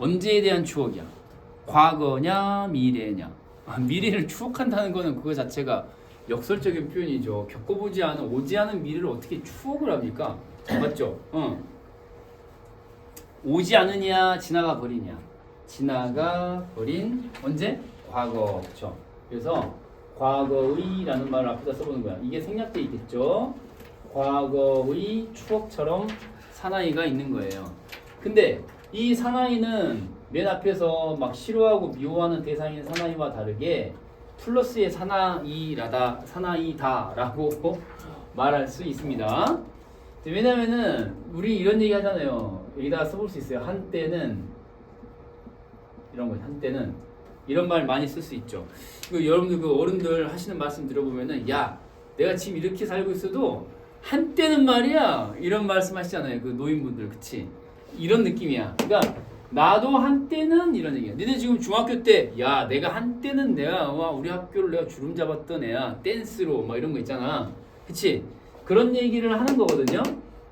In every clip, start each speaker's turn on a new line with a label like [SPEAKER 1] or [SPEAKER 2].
[SPEAKER 1] 언제에 대한 추억이야? 과거냐 미래냐? 아, 미래를 추억한다는 거는 그거 자체가 역설적인 표현이죠. 겪어보지 않은 오지 않은 미래를 어떻게 추억을 합니까? 맞죠? 어. 오지 않으냐 지나가 버리냐? 지나가 버린 언제? 과거 그렇죠. 그래서 과거의라는 말을 앞에다 써보는 거야. 이게 생략돼 있겠죠. 과거의 추억처럼 사나이가 있는 거예요. 근데 이 사나이는 맨 앞에서 막 싫어하고 미워하는 대상인 사나이와 다르게 플러스의 사나이라다 사나이다라고 말할 수 있습니다. 왜냐면은 우리 이런 얘기 하잖아요. 여기다가 써볼 수 있어요. 한때는 이런 거 한때는 이런 말 많이 쓸 수 있죠. 그 여러분들 그 어른들 하시는 말씀 들어보면은 야 내가 지금 이렇게 살고 있어도 한때는 말이야 이런 말씀하시잖아요. 그 노인분들 그치? 이런 느낌이야. 그러니까 나도 한때는 이런 얘기야. 니네 지금 중학교 때 야 내가 한때는 내가 와 우리 학교를 내가 주름 잡았던 애야 댄스로 막 이런 거 있잖아. 그치? 그런 얘기를 하는 거거든요.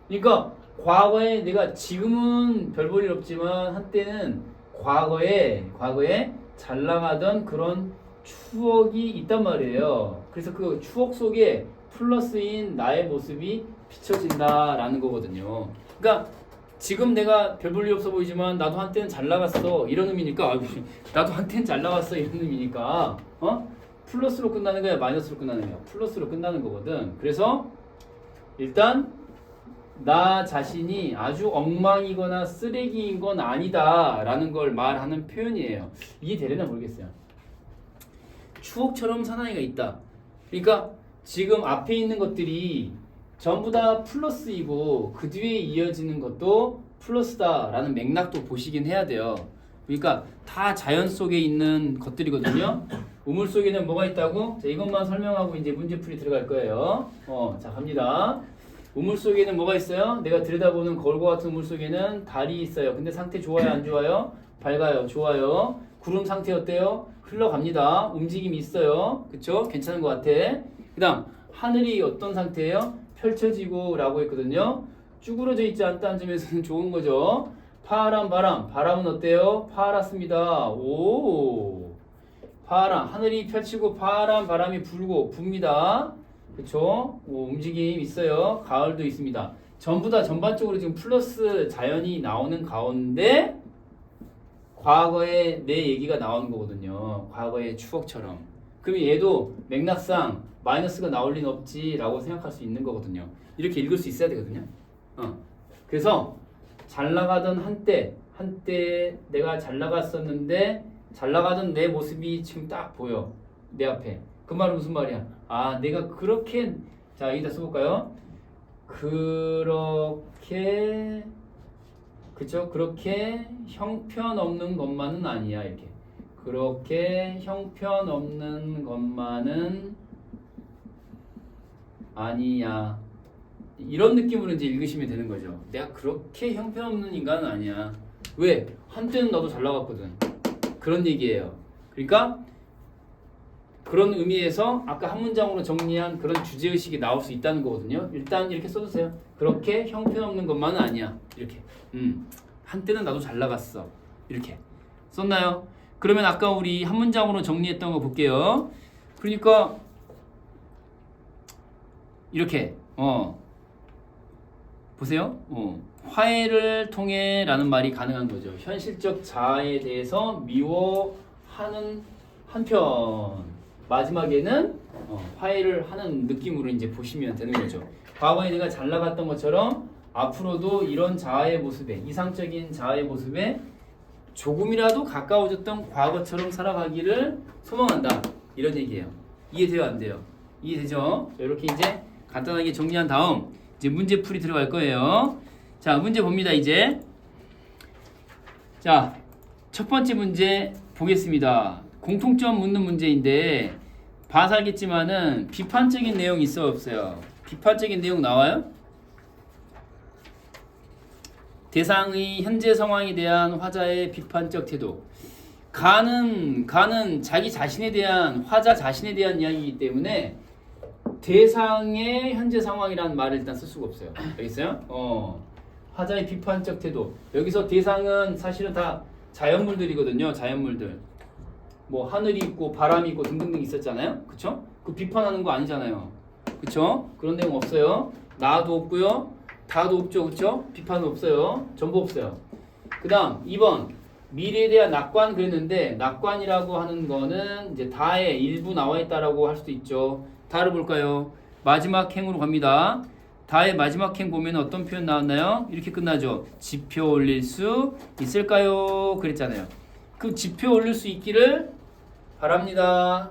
[SPEAKER 1] 그러니까 과거에 내가 지금은 별 볼일 없지만 한때는 과거에 과거에 잘 나가던 그런 추억이 있단 말이에요. 그래서 그 추억 속에 플러스인 나의 모습이 비춰진다라는 거거든요. 그러니까 지금 내가 별 볼 일 없어 보이지만 나도 한때는 잘 나갔어 이런 의미니까 나도 한때는 잘 나갔어 이런 의미니까 어 플러스로 끝나는 거야 마이너스로 끝나는 거야 플러스로 끝나는 거거든. 그래서 일단 나 자신이 아주 엉망이거나 쓰레기인 건 아니다 라는 걸 말하는 표현이에요. 이해되려나 모르겠어요. 추억처럼 사나이가 있다. 그러니까 지금 앞에 있는 것들이 전부 다 플러스이고 그 뒤에 이어지는 것도 플러스다라는 맥락도 보시긴 해야 돼요. 그러니까 다 자연 속에 있는 것들이거든요. 우물 속에는 뭐가 있다고? 자, 이것만 설명하고 이제 문제풀이 들어갈 거예요. 어, 자 갑니다. 우물 속에는 뭐가 있어요? 내가 들여다보는 거울과 같은 우물 속에는 달이 있어요. 근데 상태 좋아요, 안 좋아요? 밝아요, 좋아요. 구름 상태 어때요? 흘러갑니다. 움직임이 있어요. 그쵸? 괜찮은 것 같아. 그 다음, 하늘이 어떤 상태예요? 펼쳐지고 라고 했거든요. 쭈그러져 있지 않다는 점에서는 좋은 거죠. 파란 바람, 바람은 어때요? 파랗습니다. 오, 파란, 하늘이 펼치고 파란 바람이 불고 붑니다. 그쵸? 오, 움직임 있어요. 가을도 있습니다. 전부 다 전반적으로 지금 플러스 자연이 나오는 가운데 과거의 내 얘기가 나오는 거거든요. 과거의 추억처럼. 그럼 얘도 맥락상 마이너스가 나올 리는 없지라고 생각할 수 있는 거거든요. 이렇게 읽을 수 있어야 되거든요. 어. 그래서 잘 나가던 한때, 한때 내가 잘 나갔었는데 잘 나가던 내 모습이 지금 딱 보여. 내 앞에. 그 말은 무슨 말이야? 아, 내가 그렇게 자, 여기다 써볼까요? 그렇게 그죠? 그렇게 형편없는 것만은 아니야 이렇게 그렇게 형편없는 것만은 아니야 이런 느낌으로 이제 읽으시면 되는 거죠 내가 그렇게 형편없는 인간은 아니야 왜? 한때는 나도 잘 나갔거든 그런 얘기예요 그러니까 그런 의미에서 아까 한 문장으로 정리한 그런 주제 의식이 나올 수 있다는 거거든요. 일단 이렇게 써주세요. 그렇게 형편없는 것만은 아니야. 이렇게. 음. 한때는 나도 잘 나갔어. 이렇게. 썼나요? 그러면 아까 우리 한 문장으로 정리했던 거 볼게요. 그러니까 이렇게 어 보세요. 어. 화해를 통해라는 말이 가능한 거죠. 현실적 자아에 대해서 미워하는 한편 마지막에는 어, 화해를 하는 느낌으로 이제 보시면 되는 거죠. 과거에 내가 잘 나갔던 것처럼 앞으로도 이런 자아의 모습에 이상적인 자아의 모습에 조금이라도 가까워졌던 과거처럼 살아가기를 소망한다. 이런 얘기예요. 이해돼요, 안 돼요? 이해되죠? 자, 이렇게 이제 간단하게 정리한 다음 이제 문제풀이 들어갈 거예요. 자, 문제 봅니다, 이제. 자, 첫 번째 문제 보겠습니다. 공통점 묻는 문제인데 봐서 알겠지만은 비판적인 내용 있어 없어요? 비판적인 내용 나와요? 대상의 현재 상황에 대한 화자의 비판적 태도. 가는 가는 자기 자신에 대한 화자 자신에 대한 이야기이기 때문에 대상의 현재 상황이라는 말을 일단 쓸 수가 없어요. 알겠어요? 어. 화자의 비판적 태도. 여기서 대상은 사실은 다 자연물들이거든요. 자연물들. 뭐 하늘이 있고 바람이 있고 등등등 있었잖아요. 그쵸? 그 비판하는 거 아니잖아요. 그쵸? 그런 내용 없어요. 나도 없고요. 다도 없죠. 그쵸? 비판은 없어요. 전부 없어요. 그 다음 2번 미래에 대한 낙관 그랬는데 낙관이라고 하는 거는 이제 다의 일부 나와 있다라고 할 수도 있죠. 다를 볼까요? 마지막 행으로 갑니다. 다의 마지막 행 보면 어떤 표현 나왔나요? 이렇게 끝나죠. 지표 올릴 수 있을까요? 그랬잖아요. 그 지표 올릴 수 있기를 바랍니다.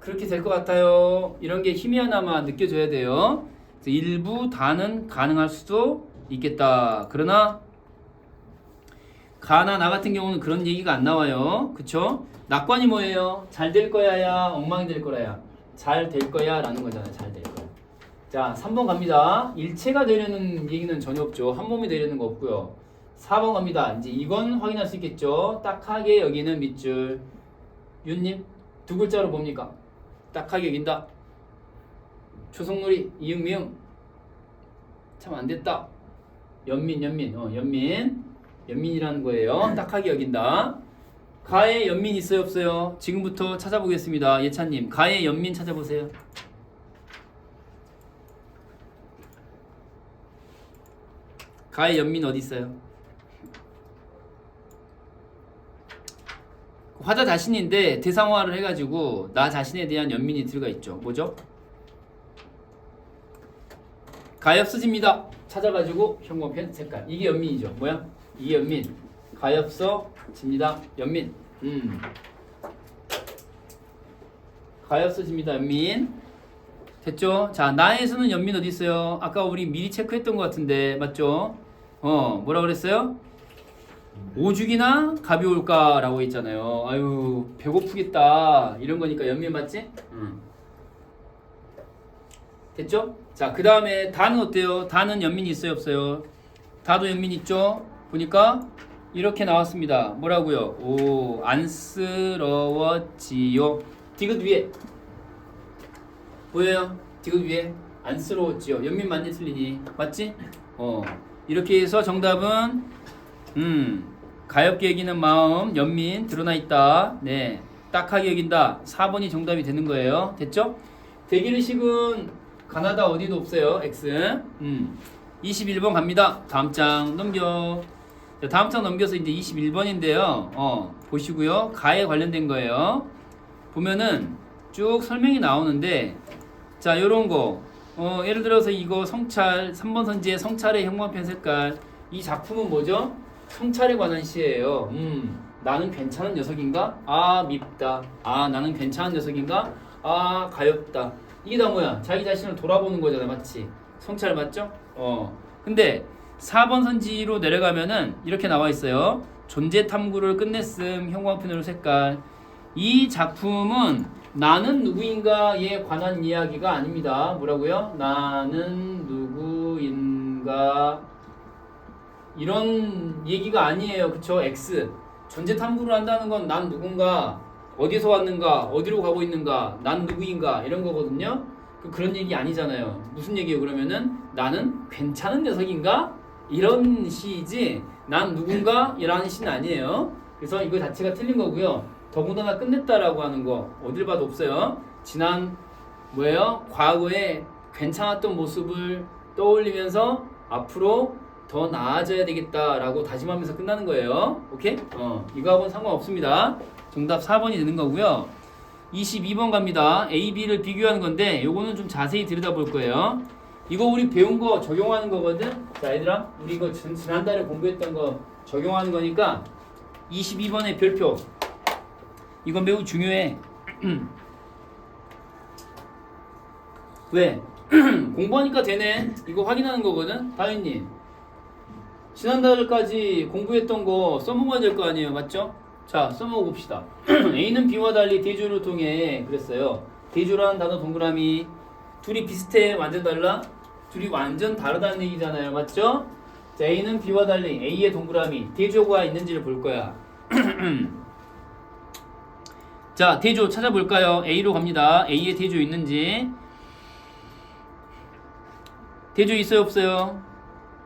[SPEAKER 1] 그렇게 될 것 같아요. 이런 게 희미하나마 느껴져야 돼요. 일부 다는 가능할 수도 있겠다. 그러나 가나 나 같은 경우는 그런 얘기가 안 나와요. 그쵸? 낙관이 뭐예요? 잘 될 거야야, 엉망이 될 거라야. 잘 될 거야 라는 거잖아요. 잘 될 거야. 자, 3번 갑니다. 일체가 되려는 얘기는 전혀 없죠. 한 몸이 되려는 거 없고요. 4번 갑니다. 이제 이건 확인할 수 있겠죠. 딱하게 여기는 밑줄. 윤님, 두 글자로 뭡니까? 딱하게 여긴다. 초성놀이, 이응, 미응. 참 안 됐다. 연민, 연민, 어, 연민. 연민이라는 거예요. 딱하게 여긴다. 가에 연민 있어요, 없어요? 지금부터 찾아보겠습니다. 예찬님, 가에 연민 찾아보세요. 가에 연민 어디 있어요? 화자 자신인데 대상화를 해가지고 나 자신에 대한 연민이 들어가 있죠. 뭐죠? 가엾어집니다. 찾아가지고 형광펜 색깔. 이게 연민이죠. 뭐야? 이게 연민. 가엾어집니다. 연민. 음. 가엾어집니다. 연민. 됐죠? 자, 나에서는 연민 어디 있어요? 아까 우리 미리 체크했던 것 같은데 맞죠? 어, 뭐라 그랬어요? 오죽이나 가벼울까라고 했잖아요. 아유, 배고프겠다. 이런 거니까 연민 맞지? 응. 됐죠? 자, 그 다음에 다는 어때요? 다는 연민이 있어요, 없어요? 다도 연민 있죠? 보니까 이렇게 나왔습니다. 뭐라고요? 오, 안쓰러워지요. 디귿 위에. 보여요? 디귿 위에. 안쓰러웠지요. 연민 맞니 틀리니? 맞지? 어. 이렇게 해서 정답은 음. 가엽게 여기는 마음, 연민 드러나 있다. 네. 딱하게 여긴다. 4번이 정답이 되는 거예요. 됐죠? 대기의식은 가나다 어디도 없어요. X. 음. 21번 갑니다. 다음 장 넘겨. 자, 다음 장 넘겨서 이제 21번인데요. 어, 보시고요. 가에 관련된 거예요. 보면은 쭉 설명이 나오는데 자, 요런 거. 어, 예를 들어서 이거 성찰 3번 선지의 성찰의 형광펜 색깔. 이 작품은 뭐죠? 성찰에 관한 시예요. 음, 나는 괜찮은 녀석인가? 아, 밉다. 아, 나는 괜찮은 녀석인가? 아, 가엽다. 이게 다 뭐야? 자기 자신을 돌아보는 거잖아, 맞지? 성찰 맞죠? 어. 근데 4번 선지로 내려가면은 이렇게 나와 있어요. 존재 탐구를 끝냈음 형광펜으로 색깔. 이 작품은 나는 누구인가에 관한 이야기가 아닙니다. 뭐라고요? 나는 누구인가 이런 얘기가 아니에요. 그쵸? X. 존재 탐구를 한다는 건 난 누군가, 어디서 왔는가, 어디로 가고 있는가, 난 누구인가, 이런 거거든요. 그 그런 얘기 아니잖아요. 무슨 얘기예요, 그러면은? 나는 괜찮은 녀석인가? 이런 시이지, 난 누군가? 이라는 시는 아니에요. 그래서 이거 자체가 틀린 거고요. 더군다나 끝냈다라고 하는 거, 어딜 봐도 없어요. 지난, 뭐예요? 과거에 괜찮았던 모습을 떠올리면서 앞으로 더 나아져야 되겠다라고 다짐하면서 끝나는 거예요. 오케이? 어, 이거하고는 상관없습니다. 정답 4번이 되는 거고요. 22번 갑니다. A, B를 비교하는 건데 요거는 좀 자세히 들여다볼 거예요. 이거 우리 배운 거 적용하는 거거든. 자, 얘들아. 우리 이거 지- 지난달에 공부했던 거 적용하는 거니까 22번의 별표. 이건 매우 중요해. 왜? 공부하니까 되네. 이거 확인하는 거거든. 다현님. 지난달까지 공부했던 거 써먹어야 될 거 아니에요. 맞죠? 자, 써먹어 봅시다. A는 B와 달리 대조를 통해 그랬어요. 대조라는 단어 동그라미. 둘이 비슷해. 완전 달라? 둘이 완전 다르다는 얘기잖아요. 맞죠? 자, A는 B와 달리 A의 동그라미. 대조가 있는지를 볼 거야. 자, 대조 찾아볼까요? A로 갑니다. A의 대조 있는지. 대조 있어요, 없어요?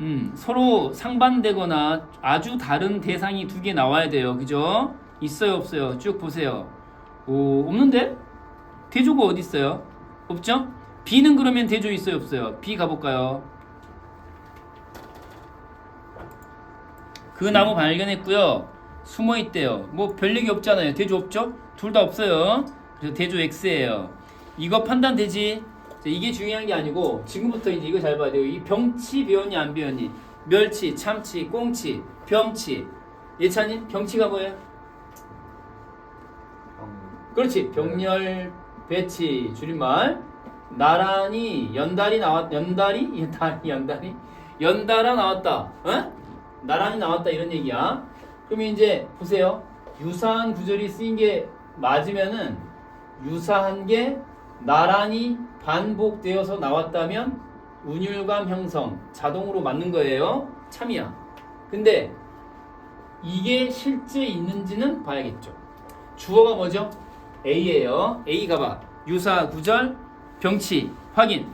[SPEAKER 1] 음, 서로 상반되거나 아주 다른 대상이 두 개 나와야 돼요. 그죠? 있어요, 없어요? 쭉 보세요. 오, 없는데? 대조가 어디 있어요? 없죠? B는 그러면 대조 있어요, 없어요? B 가볼까요? 그 나무 발견했고요. 숨어 있대요. 뭐 별 얘기 없잖아요. 대조 없죠? 둘 다 없어요. 그래서 대조 X예요. 이거 판단되지? 자, 이게 중요한 게 아니고 지금부터 이제 이거 잘 봐야 돼요. 이 병치 배웠니 안 배웠니? 멸치, 참치, 꽁치, 병치. 예찬이 병치가 뭐예요? 그렇지. 병렬 배치 줄임말. 나란히 연달이 나왔 연달이 연달이 연달이 연달아 나왔다. 어? 나란히 나왔다 이런 얘기야. 그러면 이제 보세요. 유사한 구절이 쓰인 게 맞으면은 유사한 게 나란히 반복되어서 나왔다면 운율감 형성 자동으로 맞는 거예요. 참이야. 근데 이게 실제 있는지는 봐야겠죠. 주어가 뭐죠? A예요. A 가봐. 유사 구절 병치 확인.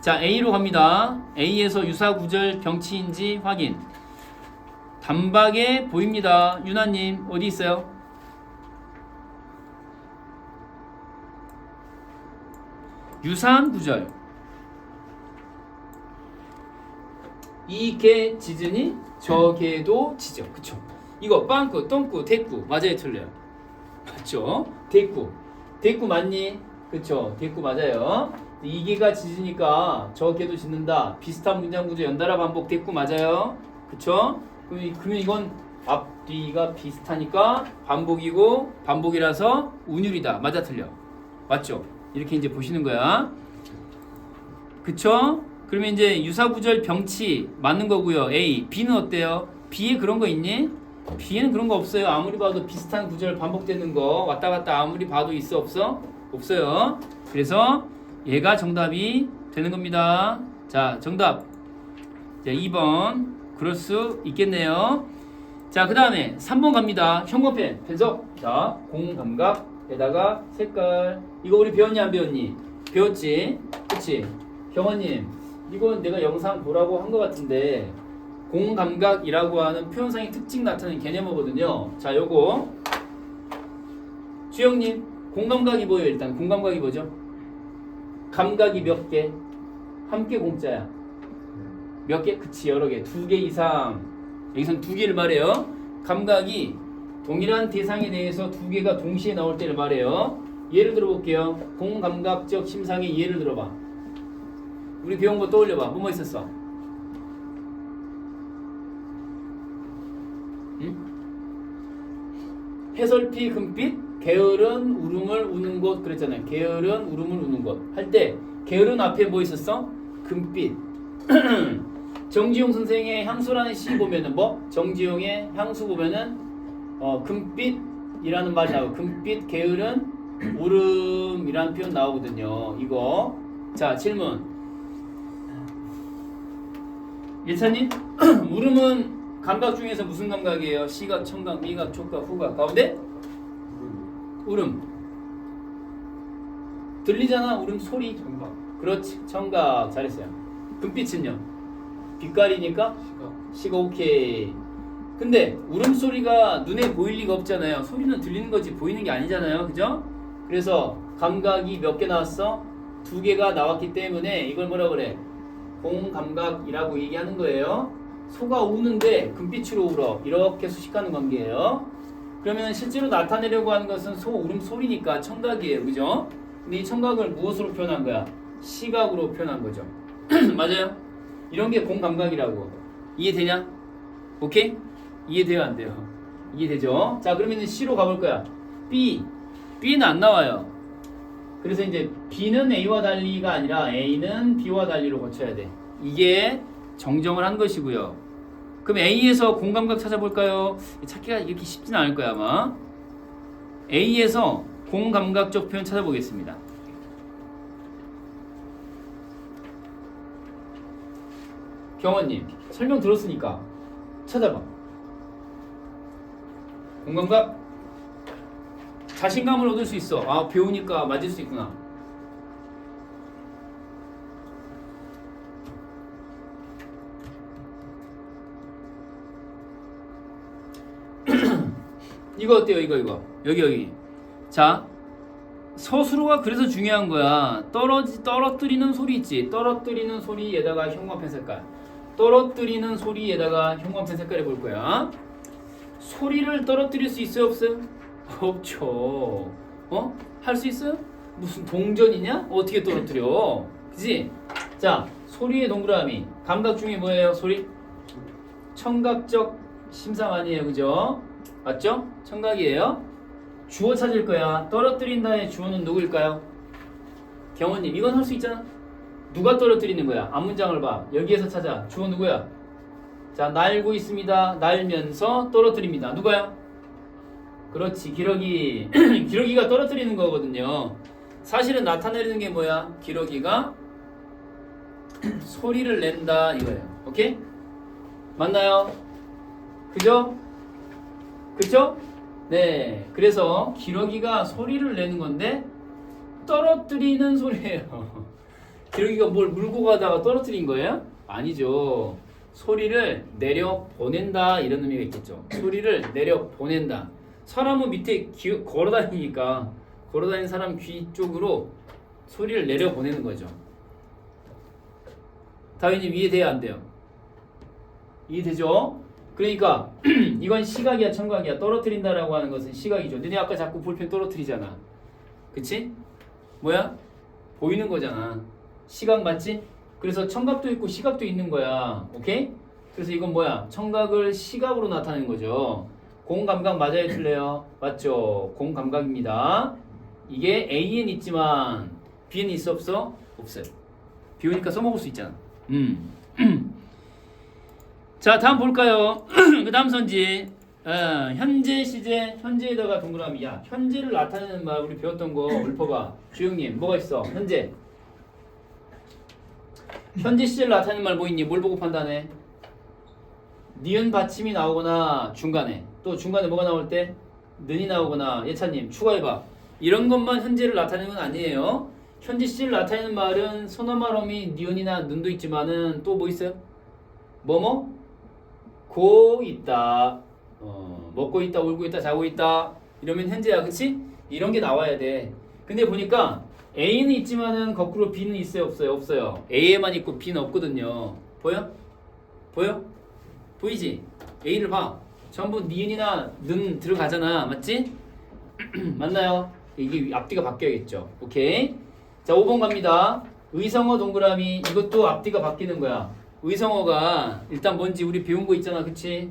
[SPEAKER 1] 자 A로 갑니다. A에서 유사 구절 병치인지 확인. 단박에 보입니다. 유나님 어디 있어요? 유사한 구절. 이개 짖으니 저 개도 짖어. 그쵸? 이거 빵꾸, 똥꾸, 대꾸 맞아요, 틀려요? 맞죠? 대꾸. 대꾸 맞니? 그쵸? 대꾸 맞아요. 이 개가 짖으니까 저 개도 짖는다. 비슷한 문장 구조 연달아 반복 대꾸 맞아요? 그쵸? 그럼 이- 그러면 이건 앞뒤가 비슷하니까 반복이고 반복이라서 운율이다. 맞아 틀려. 맞죠? 이렇게 이제 보시는 거야. 그쵸? 그러면 이제 유사구절 병치 맞는 거고요. A. B는 어때요? B에 그런 거 있니? B에는 그런 거 없어요. 아무리 봐도 비슷한 구절 반복되는 거 왔다 갔다 아무리 봐도 있어 없어? 없어요. 그래서 얘가 정답이 되는 겁니다. 자, 정답. 자, 2번. 그럴 수 있겠네요. 자, 그 다음에 3번 갑니다. 형광펜, 펜석. 자, 공감각 에다가 색깔. 이거 우리 배웠니, 안 배웠니? 배웠지? 그치? 경원님, 이건 내가 영상 보라고 한 것 같은데, 공감각이라고 하는 표현상의 특징 나타내는 개념어거든요. 자, 요거. 주영님, 공감각이 뭐예요? 일단, 공감각이 뭐죠? 감각이 몇 개? 함께 공짜야. 몇 개? 그치 여러 개. 두 개 이상. 여기선 두 개를 말해요. 감각이 동일한 대상에 대해서 두 개가 동시에 나올 때를 말해요. 예를 들어 볼게요. 공감각적 심상의 예를 들어봐. 우리 배운 거 떠올려봐. 뭐뭐 있었어? 응? 해설피 금빛 게으른 울음을 우는 곳 그랬잖아요. 게으른 울음을 우는 곳 할 때 게으른 앞에 뭐 있었어? 금빛 정지용 선생의 향수라는 시 보면은 뭐 정지용의 향수 보면은 어 금빛이라는 말이 나오고 금빛 게으른 울음이라는 표현 나오거든요. 이거. 자 질문. 예찬님 울음은 감각 중에서 무슨 감각이에요? 시각, 청각, 미각, 촉각, 후각. 가운데? 울음. 들리잖아 울음 소리.
[SPEAKER 2] 정답.
[SPEAKER 1] 그렇지. 청각. 잘했어요. 금빛은요? 빛깔이니까?
[SPEAKER 2] 시각.
[SPEAKER 1] 시가 오케이. 근데 울음소리가 눈에 보일 리가 없잖아요. 소리는 들리는 거지 보이는 게 아니잖아요. 그죠? 그래서 감각이 몇 개 나왔어? 두 개가 나왔기 때문에 이걸 뭐라 그래? 공감각이라고 얘기하는 거예요. 소가 우는데 금빛으로 울어. 이렇게 수식하는 관계예요. 그러면 실제로 나타내려고 하는 것은 소 울음소리니까 청각이에요. 그죠? 근데 이 청각을 무엇으로 표현한 거야? 시각으로 표현한 거죠. 맞아요? 이런 게 공감각이라고 이해되냐? 오케이? 이해돼요 안 돼요? 이해되죠? 자 그러면 C로 가볼 거야. B. B는 안 나와요. 그래서 이제 B는 A와 달리가 아니라 A는 B와 달리로 고쳐야 돼. 이게 정정을 한 것이고요. 그럼 A에서 공감각 찾아볼까요? 찾기가 이렇게 쉽지는 않을 거야 아마. A에서 공감각적 표현 찾아보겠습니다. 경원님 설명 들었으니까 찾아봐 공감각 자신감을 얻을 수 있어. 아 배우니까 맞을 수 있구나. 이거 어때요? 이거 이거 여기 여기 자 서스로가 그래서 중요한 거야. 떨어지 떨어뜨리는 소리 있지. 떨어뜨리는 소리에다가 형광펜 색깔. 떨어뜨리는 소리에다가 형광펜 색깔을 볼 거야. 소리를 떨어뜨릴 수 있어요 없어요? 없죠 어? 할 수 있어요? 무슨 동전이냐? 어떻게 떨어뜨려 그지? 자 소리의 동그라미 감각 중에 뭐예요 소리? 청각적 심상 아니에요 그죠? 맞죠? 청각이에요 주어 찾을 거야 떨어뜨린다의 주어는 누구일까요? 경호님 이건 할 수 있잖아 누가 떨어뜨리는 거야? 앞문장을 봐 여기에서 찾아 주어 누구야? 자 날고 있습니다 날면서 떨어뜨립니다 누가요? 그렇지 기러기 기러기가 떨어뜨리는 거거든요 사실은 나타내는 게 뭐야? 기러기가 소리를 낸다 이거예요 오케이? 맞나요? 그죠? 그죠? 네. 그래서 기러기가 소리를 내는 건데 떨어뜨리는 소리예요. 기러기가 뭘 물고 가다가 떨어뜨린 거예요? 아니죠. 소리를 내려 보낸다 이런 의미가 있겠죠. 소리를 내려 보낸다. 사람은 밑에 기, 걸어 다니니까 걸어 다니는 사람 귀 쪽으로 소리를 내려 보내는 거죠. 다윈님 이해돼야 안 돼요? 이해되죠? 그러니까 이건 시각이야 청각이야 떨어뜨린다라고 하는 것은 시각이죠. 너네 아까 자꾸 볼펜 떨어뜨리잖아. 그치? 뭐야? 보이는 거잖아. 시각 맞지? 그래서 청각도 있고 시각도 있는 거야. 오케이? 그래서 이건 뭐야? 청각을 시각으로 나타내는 거죠. 공감각 맞아요 틀려요? 맞죠? 공감각입니다. 이게 A엔 있지만 B엔 있어 없어? 없어요. 비 오니까 써먹을 수 있잖아. 음. 자 다음 볼까요? 그 다음 선지 어, 현재 시제 현재에다가 동그라미 야 현재를 나타내는 말 우리 배웠던 거 읊어봐 주영님 뭐가 있어 현재 현재 시제를 나타내는 말 뭐 있니? 뭘 보고 판단해? 니은 받침이 나오거나 중간에 또 중간에 뭐가 나올 때 는이 나오거나 예찬님 추가해봐 이런 것만 현재를 나타내는 건 아니에요 현재 시제를 나타내는 말은 소나마럼이 니은이나 는도 있지만은 또 뭐 있어요? 뭐뭐? 고 있다. 어, 먹고 있다, 울고 있다, 자고 있다. 이러면 현재야, 그치? 이런 게 나와야 돼. 근데 보니까 A는 있지만은 거꾸로 B는 있어요, 없어요? 없어요. A에만 있고 B는 없거든요. 보여? 보여? 보이지? A를 봐. 전부 니은이나 는 들어가잖아. 맞지? 맞나요? 이게 앞뒤가 바뀌어야겠죠. 오케이. 자, 5번 갑니다. 의성어 동그라미 이것도 앞뒤가 바뀌는 거야. 의성어가 일단 뭔지 우리 배운 거 있잖아, 그치?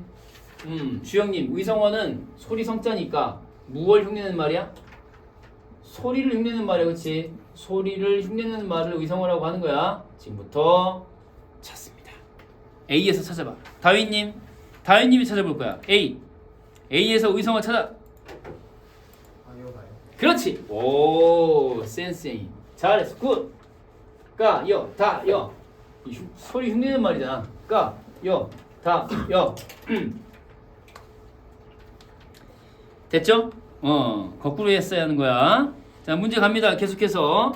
[SPEAKER 1] 음, 주영님, 의성어는 소리 성자니까 무얼 흉내내는 말이야? 소리를 흉내내는 말이야, 그치? 소리를 흉내내는 말을 의성어라고 하는 거야. 지금부터 찾습니다. A에서 찾아봐. 다윗님, 다윗님이 찾아볼 거야. A. A에서 의성어 찾아. 그렇지. 오, 센스ing. 잘했어. 굿. 가, 여, 다, 여. 이 흉- 소리 흉내는 말이잖아. 가, 여, 다, 여. 됐죠? 어, 거꾸로 했어야 하는 거야. 자, 문제 갑니다. 계속해서.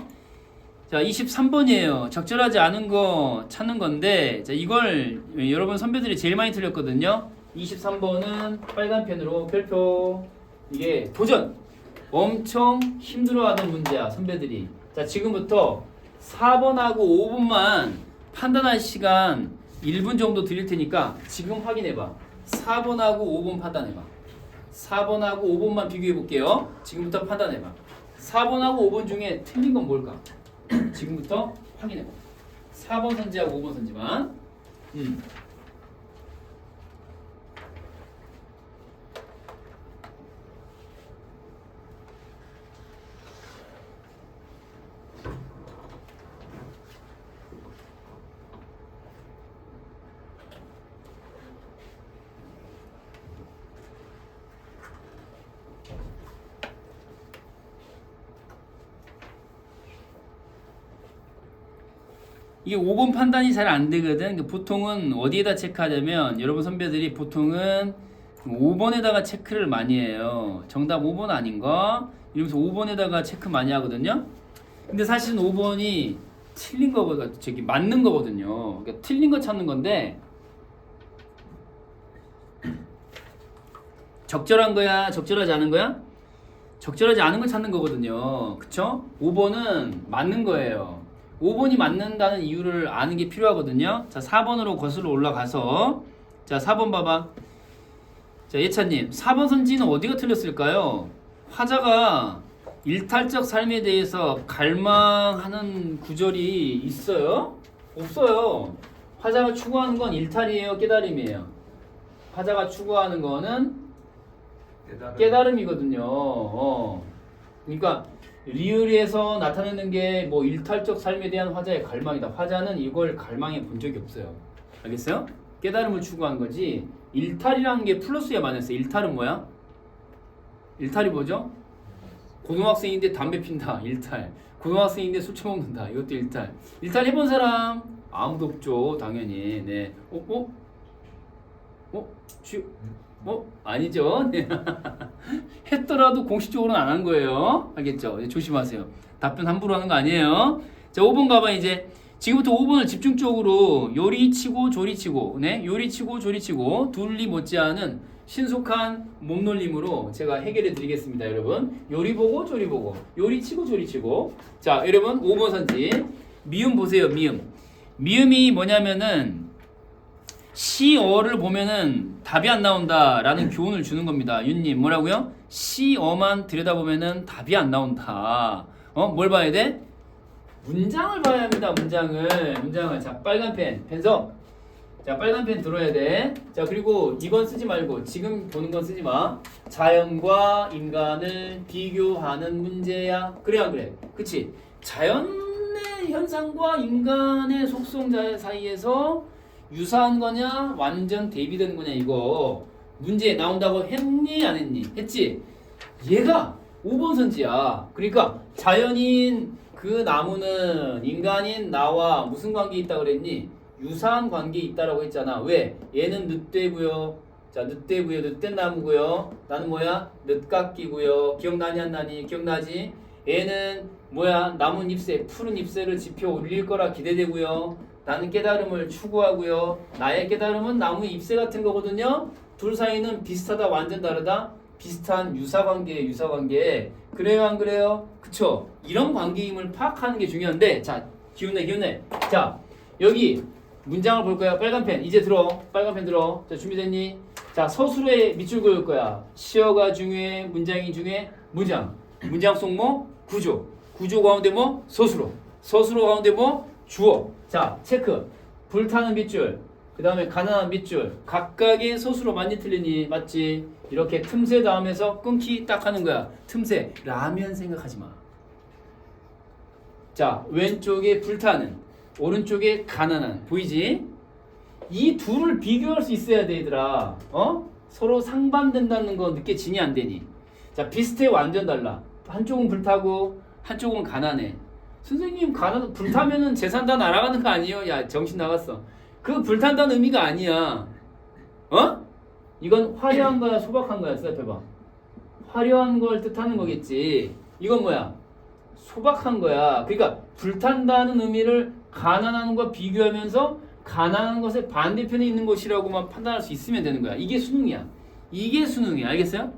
[SPEAKER 1] 자, 23번이에요. 적절하지 않은 거 찾는 건데, 자, 이걸 여러분 선배들이 제일 많이 틀렸거든요. 23번은 빨간 펜으로 별표. 이게 도전! 엄청 힘들어하는 문제야, 선배들이. 자, 지금부터 4번하고 5번만 판단할 시간 1분 정도 드릴 테니까 지금 확인해봐. 4번하고 5번 판단해봐. 4번하고 5번만 비교해 볼게요. 지금부터 판단해 봐. 4번하고 5번 중에 틀린 건 뭘까? 지금부터 확인해 봐. 4번 선지하고 5번 선지만. 음. 이게 5번 판단이 잘 안 되거든. 그 보통은 어디에다 체크하냐면 여러분 선배들이 보통은 5번에다가 체크를 많이 해요. 정답 5번 아닌가? 이러면서 5번에다가 체크 많이 하거든요. 근데 사실은 5번이 틀린 거거든. 저기 맞는 거거든요. 그러니까 틀린 거 찾는 건데 적절한 거야? 적절하지 않은 거야? 적절하지 않은 걸 찾는 거거든요. 그쵸? 5번은 맞는 거예요. 5번이 맞는다는 이유를 아는 게 필요하거든요. 자, 4번으로 거슬러 올라가서 자, 4번 봐봐. 자, 예찬님, 4번 선지는 어디가 틀렸을까요? 화자가 일탈적 삶에 대해서 갈망하는 구절이 있어요? 없어요. 화자가 추구하는 건 일탈이에요, 깨달음이에요. 화자가 추구하는 거는
[SPEAKER 2] 깨달음.
[SPEAKER 1] 깨달음이거든요. 어. 그러니까 리을에서 나타내는 게 뭐 일탈적 삶에 대한 화자의 갈망이다. 화자는 이걸 갈망해 본 적이 없어요. 알겠어요? 깨달음을 추구한 거지. 일탈이라는 게 플러스야 마이너스. 일탈은 뭐야? 일탈이 뭐죠? 고등학생인데 담배 핀다. 일탈. 고등학생인데 술 처먹는다. 이것도 일탈. 일탈 해본 사람 아무도 없죠. 당연히. 네. 어? 어? 어? 쥐? 어? 아니죠. 네. 했더라도 공식적으로는 안 한 거예요. 알겠죠? 네, 조심하세요. 답변 함부로 하는 거 아니에요. 자, 5번 가봐 이제. 지금부터 5번을 집중적으로 요리치고 조리치고, 네, 요리치고 조리치고 둘리 못지않은 신속한 몸놀림으로 제가 해결해 드리겠습니다, 여러분. 요리 보고 조리 보고, 요리치고 조리치고. 자, 여러분 5번 선지 미음 보세요, 미음. 미음이 뭐냐면은 시어를 보면은 답이 안 나온다라는 교훈을 주는 겁니다. 윤님 뭐라고요? 시어만 들여다보면은 답이 안 나온다. 어? 뭘 봐야 돼? 문장을 봐야 합니다. 문장을 문장을 자 빨간 펜 펜서 자 빨간 펜 들어야 돼. 자 그리고 이건 쓰지 말고 지금 보는 건 쓰지 마. 자연과 인간을 비교하는 문제야. 그래 안 그래? 그치? 자연의 현상과 인간의 속성 자- 사이에서 유사한 거냐 완전 대비되는 거냐 이거 문제 나온다고 했니 안 했니? 했지? 얘가 5번 선지야. 그러니까 자연인 그 나무는 인간인 나와 무슨 관계 있다 그랬니? 유사한 관계 있다라고 했잖아. 왜? 얘는 늑대고요. 자, 늑대고요. 늑대 나무고요. 나는 뭐야? 늑각기고요. 기억나니 안 나니? 기억나지? 얘는 뭐야? 나뭇 잎새, 푸른 잎새를 지펴 올릴 거라 기대되고요. 나는 깨달음을 추구하고요. 나의 깨달음은 나무 잎새 같은 거거든요. 둘 사이는 비슷하다, 완전 다르다. 비슷한 유사관계, 유사관계. 그래요, 안 그래요? 그쵸? 이런 관계임을 파악하는 게 중요한데, 자, 기운내, 기운내. 자, 여기 문장을 볼 거야. 빨간 펜. 이제 들어. 빨간 펜 들어. 자, 준비됐니? 자, 서술에 밑줄 그을 거야. 시어가 중요해, 문장이 중요해, 문장. 문장 속 뭐? 구조. 구조 가운데 뭐? 서술어. 서술어 가운데 뭐? 주어. 자, 체크. 불타는 밑줄. 그 다음에 가난한 밑줄. 각각의 서술어 맞니 틀리니? 맞지? 이렇게 틈새 다음에서 끊기 딱 하는 거야. 틈새. 라면 생각하지 마. 자, 왼쪽에 불타는. 오른쪽에 가난한. 보이지? 이 둘을 비교할 수 있어야 돼, 얘들아. 어? 서로 상반된다는 거 느껴지니 안 되니? 자, 비슷해 완전 달라. 한쪽은 불타고 한쪽은 가난해. 선생님 가난 불타면은 재산 다 날아가는 거 아니에요? 야 정신 나갔어. 그 불탄다는 의미가 아니야. 어? 이건 화려한 거야 소박한 거야 대답해봐. 화려한 걸 뜻하는 거겠지. 이건 뭐야? 소박한 거야. 그러니까 불탄다는 의미를 가난한 것과 비교하면서 가난한 것의 반대편에 있는 것이라고만 판단할 수 있으면 되는 거야. 이게 수능이야. 이게 수능이야. 알겠어요?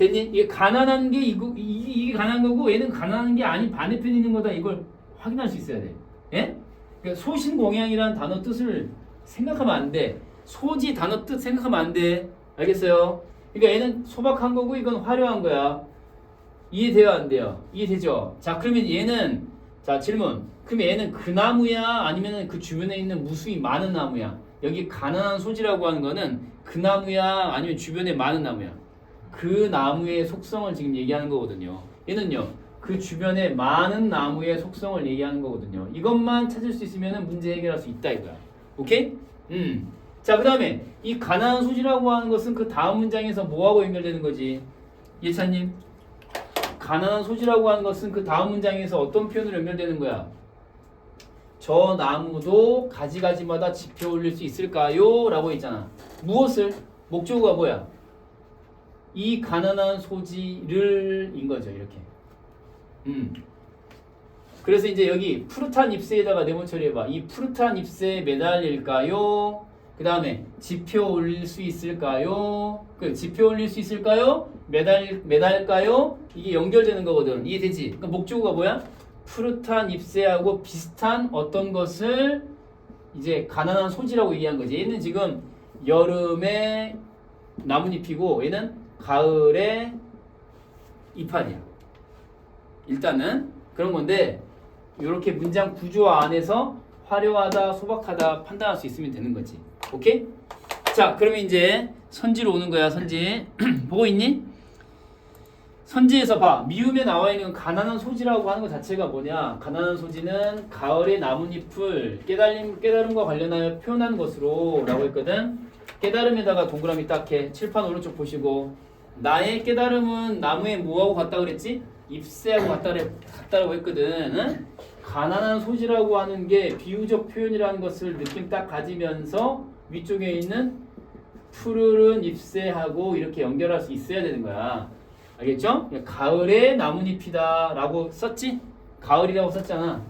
[SPEAKER 1] 됐니? 이게 가난한 게 이거 이- 이게 가난한 거고 얘는 가난한 게 아닌 반대편에 있는 거다. 이걸 확인할 수 있어야 돼. 예? 그러니까 소신공양이라는 단어 뜻을 생각하면 안 돼. 소지 단어 뜻 생각하면 안 돼. 알겠어요? 그러니까 얘는 소박한 거고 이건 화려한 거야. 이해돼요, 안 돼요? 이해되죠? 자, 그러면 얘는 자 질문. 그럼 얘는 그 나무야, 아니면은 그 주변에 있는 무수히 많은 나무야? 여기 가난한 소지라고 하는 거는 그 나무야, 아니면 주변에 많은 나무야? 그 나무의 속성을 지금 얘기하는 거거든요. 얘는요, 그 주변에 많은 나무의 속성을 얘기하는 거거든요. 이것만 찾을 수 있으면 문제 해결할 수 있다 이거야. 오케이? 음. 자, 그 다음에 이 가난한 소지라고 하는 것은 그 다음 문장에서 뭐하고 연결되는 거지? 예찬님. 가난한 소지라고 하는 것은 그 다음 문장에서 어떤 표현으로 연결되는 거야? 저 나무도 가지가지마다 지펴 올릴 수 있을까요? 라고 했잖아. 무엇을? 목적어가 뭐야? 이 가난한 소지를 인 거죠 이렇게. 음. 그래서 이제 여기 푸릇한 잎새에다가 네모 처리해봐. 이 푸릇한 잎새에 매달릴까요? 그 다음에 지표 올릴 수 있을까요? 그 지표 올릴 수 있을까요? 매달 매달까요? 이게 연결되는 거거든. 이해되지? 그러니까 목적어가 뭐야? 푸릇한 잎새하고 비슷한 어떤 것을 이제 가난한 소지라고 얘기한 거지. 얘는 지금 여름에 나뭇잎이고 얘는 가을에 이파리야. 일단은 그런 건데 이렇게 문장 구조 안에서 화려하다, 소박하다 판단할 수 있으면 되는 거지. 오케이? 자, 그러면 이제 선지로 오는 거야, 선지. 보고 있니? 선지에서 봐. 미음에 나와 있는 가난한 소지라고 하는 것 자체가 뭐냐? 가난한 소지는 가을의 나뭇잎을 깨달음, 깨달음과 관련하여 표현한 것으로 라고 했거든. 깨달음에다가 동그라미 딱 해. 칠판 오른쪽 보시고. 나의 깨달음은 나무에 뭐하고 같다 그랬지? 잎새하고 같다, 같다라고 했거든. 응? 가난한 소지라고 하는 게 비유적 표현이라는 것을 느낌 딱 가지면서 위쪽에 있는 푸르른 잎새하고 이렇게 연결할 수 있어야 되는 거야. 알겠죠? 가을의 나뭇잎이다라고 썼지? 가을이라고 썼잖아.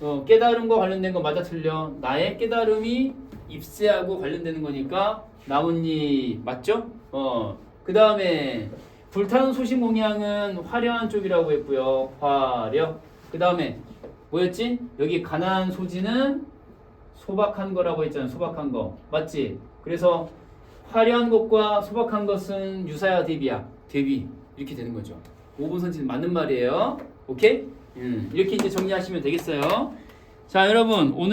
[SPEAKER 1] 어, 깨달음과 관련된 거 맞아 틀려. 나의 깨달음이 잎새하고 관련되는 거니까 나뭇잎 맞죠? 어. 그 다음에 불타는 소식 공양은 화려한 쪽이라고 했고요. 화려. 그 다음에 뭐였지? 여기 가난한 소지는 소박한 거라고 했잖아. 소박한 거. 맞지? 그래서 화려한 것과 소박한 것은 유사야 대비야. 대비. 이렇게 되는 거죠. 5분 선지는 맞는 말이에요. 오케이? 음, 이렇게 이제 정리하시면 되겠어요. 자, 여러분 오늘